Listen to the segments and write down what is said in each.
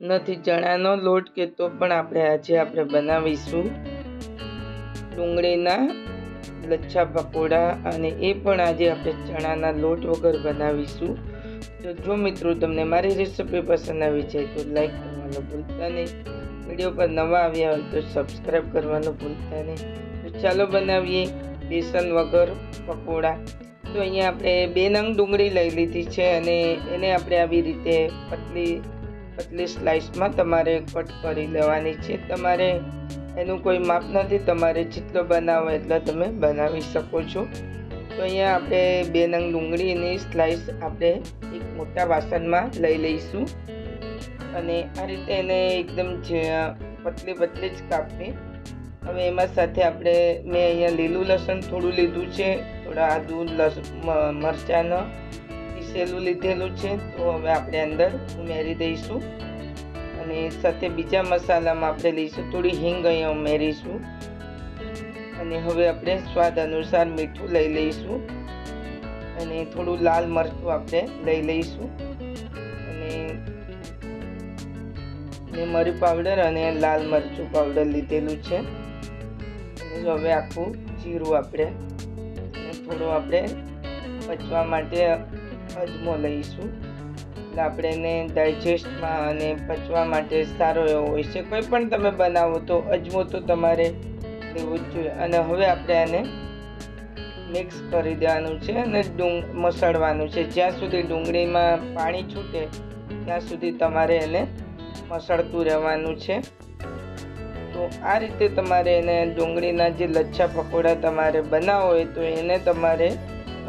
નથી, ચણાનો લોટ કે તો પણ આપણે આજે આપણે બનાવીશું. ડુંગળીના લચ્છા પકોડા અને એ પણ આજે આપણે ચણાના લોટ વગર બનાવીશું. તો જો મિત્રો તમને મારી રેસીપી પસંદ આવી જાય તો લાઈક કરવાનું ભૂલતા નહીં. વીડિયો પર નવા આવ્યા હોય તો સબસ્ક્રાઈબ કરવાનું ભૂલતા નહીં. તો ચાલો બનાવીએ બેસન વગર પકોડા. તો અહીંયા આપણે બે નંગ ડુંગળી લઈ લીધી છે અને એને આપણે આવી રીતે પતલી પતલી સ્લાઇસમાં તમારે કટ કરી લેવાની છે. તમારે એનું કોઈ માપ નથી, તમારે જેટલો બનાવો એટલો તમે બનાવી શકો છો. તો અહીંયા આપણે બે નંગ ડુંગળીની સ્લાઇસ આપણે એક મોટા વાસણમાં લઈ લઈશું. અને આ રીતે એને એકદમ પતલી પતલી જ કાપવી હવે એમાં સાથે આપણે મેં અહીંયા લીલું લસણ થોડું લીધું છે. થોડા આદુ, લસ મરચાંનો પીસેલું લીધેલું છે, તો હવે આપણે અંદર ઉમેરી દઈશું. અને સાથે બીજા મસાલામાં આપણે લઈશું, થોડી હિંગ અહીંયા ઉમેરીશું. અને હવે આપણે સ્વાદ અનુસાર મીઠું લઈ લઈશું. અને થોડું લાલ મરચું આપણે લઈ લઈશું. અને મરી પાવડર અને લાલ મરચું પાવડર લીધેલું છે. હવે આખું જીરું આપણે થોડું આપણે પચવા માટે અજમો લઈશું. એટલે આપણે એને ડાયજેસ્ટમાં અને પચવા માટે સારો એવો હોય છે. કોઈ પણ તમે બનાવો તો અજમો તો તમારે લેવું જ જોઈએ. અને હવે આપણે આને મિક્સ કરી દેવાનું છે અને ડુંગ મસળવાનું છે. જ્યાં સુધી ડુંગળીમાં પાણી છૂટે, ત્યાં સુધી તમારે એને મસળતું રહેવાનું છે. તો આ રીતે તમારે એને ડુંગળીના જે લચ્છા પકોડા તમારે બનાવો હોય તો એને તમારે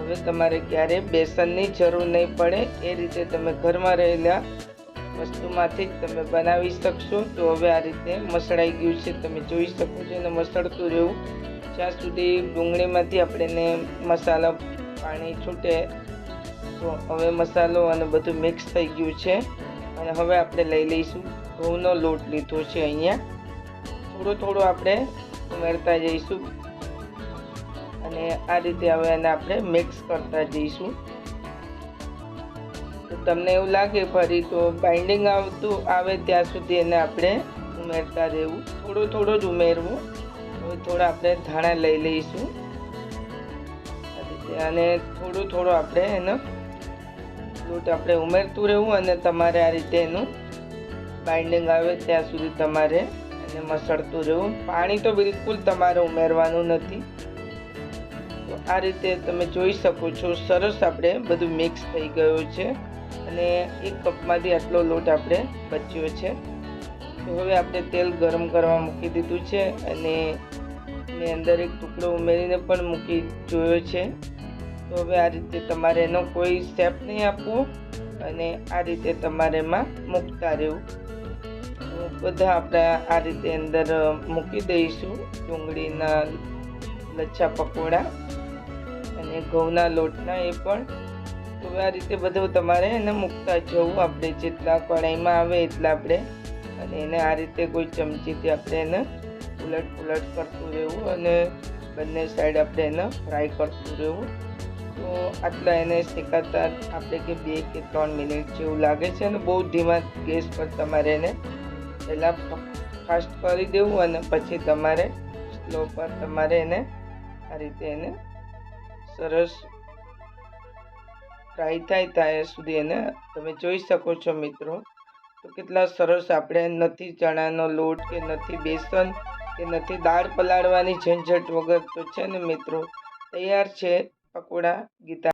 હવે તમારે ક્યારે બેસનની જરૂર નહીં પડે, એ રીતે તમે ઘરમાં રહેલા વસ્તુમાંથી જ તમે બનાવી શકશો. તો હવે આ રીતે મસળાઈ ગયું છે, તમે જોઈ શકો છો અને મસળતું રહેવું. જ્યાં સુધી ડુંગળીમાંથી આપણે એને મસાલા પાણી છૂટે, તો હવે મસાલો અને બધું મિક્સ થઈ ગયું છે. અને હવે આપણે લઈ લઈશું ઘઉંનો લોટ લીધો છે અહીંયા. થોડો થોડો આપણે ઉમેરતા જઈશું. અને આ રીતે હવે એને આપણે મિક્સ કરતા જઈશું. તો તમને એવું લાગે ફરી તો બાઇન્ડિંગ આવતું આવે ત્યાં સુધી એને આપણે ઉમેરતા રહેવું. થોડું થોડું જ ઉમેરવું. હવે થોડા આપણે ધાણા લઈ લઈશું. અને થોડું થોડું આપણે એનો લોટ આપણે ઉમેરતું રહેવું અને તમારે આ રીતે એનું બાઇન્ડિંગ આવે ત્યાં સુધી તમારે એને મસળતું રહેવું. પાણી તો બિલકુલ તમારે ઉમેરવાનું નથી. તો આ રીતે તમે જોઈ શકો છો, સરસ આપણે બધું મિક્સ થઈ ગયું છે અને એક કપમાંથી આટલો લોટ આપણે બચ્યો છે. તો હવે આપણે તેલ ગરમ કરવા મૂકી દીધું છે અને એની અંદર એક ટુકડો ઉમેરીને પણ મૂકી જોયો છે. તો હવે આ રીતે તમારે એનો કોઈ સ્ટેપ નહીં આપવો અને આ રીતે તમારે એમાં મૂકતા રહેવું. બધા આપણે આ રીતે અંદર મૂકી દઈશું ડુંગળીના લચ્છા પકોડા. અને ઘઉંના લોટના એ પણ તો આ રીતે બધું તમારે એને મૂકતા જવું. આપણે જેટલા કડાઈમાં આવે એટલા આપણે અને એને આ રીતે કોઈ ચમચીથી આપણે એને ઉલટ પુલટ કરતું રહેવું અને બંને સાઈડ આપણે એને ફ્રાય કરતું રહેવું. તો આટલા એને શેકાતા આપણે કે બે કે ત્રણ મિનિટ જેવું લાગે છે અને બહુ ધીમા ગેસ પર તમારે એને પહેલાં ફાસ્ટ કરી દેવું અને પછી તમારે સ્લો પર તમારે એને આ રીતે એને સરસ ફ્રાય થાય ત્યાં સુધી એને. તમે જોઈ શકો છો મિત્રો, તો કેટલા સરસ આપણે નથી ચણાનો લોટ કે નથી બેસન કે નથી દાળ પલાળવાની ઝંઝટ વગર તો છે ને મિત્રો, તૈયાર છે પકોડા ગીતા